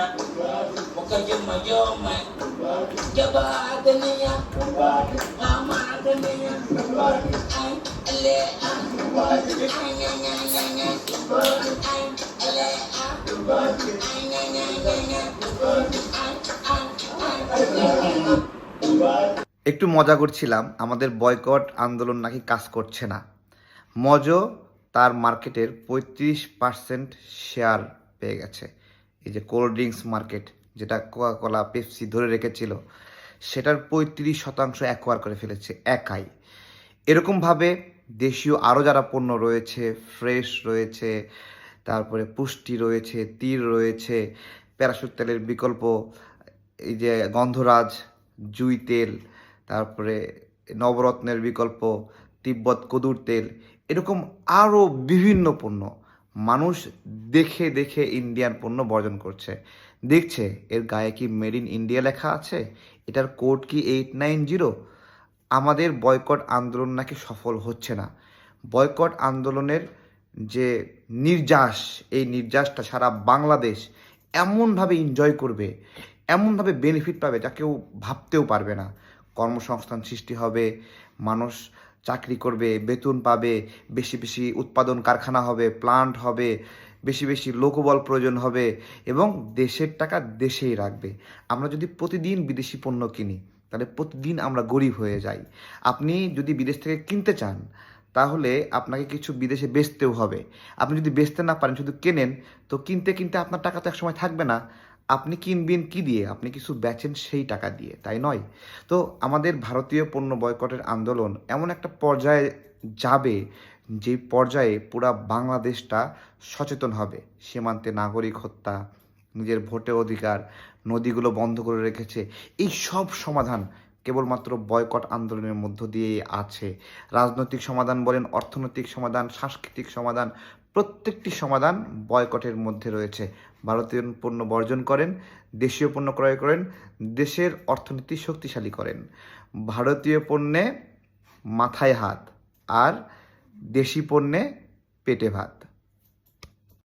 Ah ah একটু মজা করছিলাম আমাদের বয়কট আন্দোলন নাকি কাজ করছে না মজো তার মার্কেটের পঁয়ত্রিশ পার্সেন্ট শেয়ার পেয়ে গেছে এই যে কোল্ড ড্রিঙ্কস মার্কেট যেটা কোকা কোলা পেপসি ধরে রেখেছিল, সেটার পঁয়ত্রিশ শতাংশ অ্যাকোয়ার করে ফেলেছে একাই। এরকমভাবে দেশীয় আরও যারা পণ্য রয়েছে ফ্রেশ রয়েছে, তারপরে পুষ্টি রয়েছে তীর রয়েছে প্যারাসুট তেলের বিকল্প, এই যে গন্ধরাজ, জুই তেল, তারপরে নবরত্নের বিকল্প, তিব্বত কদুর তেল, এরকম আরও বিভিন্ন পণ্য। মানুষ দেখে দেখে ইন্ডিয়ান পণ্য বর্জন করছে। দেখছে, এর গায়ে কি মেড ইন ইন্ডিয়া লেখা আছে? এটার কোড কি এইট নাইন জিরো আমাদের বয়কট আন্দোলন নাকি সফল হচ্ছে না? বয়কট আন্দোলনের যে নির্যাস, এই নির্যাসটা সারা বাংলাদেশ এমনভাবে এনজয় করবে, এমনভাবে বেনিফিট পাবে যা কেউ ভাবতেও পারবে না। কর্মসংস্থান সৃষ্টি হবে, মানুষ চাকরি করবে, বেতন পাবে, বেশি বেশি উৎপাদন কারখানা হবে প্লান্ট হবে, বেশি বেশি লোকবল প্রয়োজন হবে এবং দেশের টাকা দেশেই রাখবে। আমরা যদি প্রতিদিন বিদেশি পণ্য কিনি, তাহলে প্রতিদিন আমরা গরিব হয়ে যাই। আপনি যদি বিদেশ থেকে কিনতে চান, তাহলে আপনাকে কিছু বিদেশে বেচতেও হবে। আপনি যদি বেচতে না পারেন, শুধু কেনেন, তো কিনতে কিনতে আপনার টাকা তো একসময় থাকবে না। আপনি কিনবেন কি দিয়ে? আপনি কিছু বেচেন সেই টাকা দিয়ে, তাই নয়? তো আমাদের ভারতীয় পণ্য বয়কটের আন্দোলন এমন একটা পর্যায়ে যাবে যে পর্যায়ে পুরা বাংলাদেশটা সচেতন হবে। সীমান্তে নাগরিক হত্যা, নিজের ভোটের অধিকার, নদীগুলো বন্ধ করে রেখেছে, এই সব সমাধান কেবলমাত্র বয়কট আন্দোলনের মধ্য দিয়েই আছে। রাজনৈতিক সমাধান বলেন, অর্থনৈতিক সমাধান, সাংস্কৃতিক সমাধান প্রত্যেকটি সমাধান বয়কটের মধ্যে রয়েছে। ভারতীয় পণ্য বর্জন করেন, দেশীয় পণ্য ক্রয় করেন, দেশের অর্থনীতি শক্তিশালী করেন। ভারতীয় পণ্যে মাথায় হাত আর দেশি পণ্যে পেটে ভাত।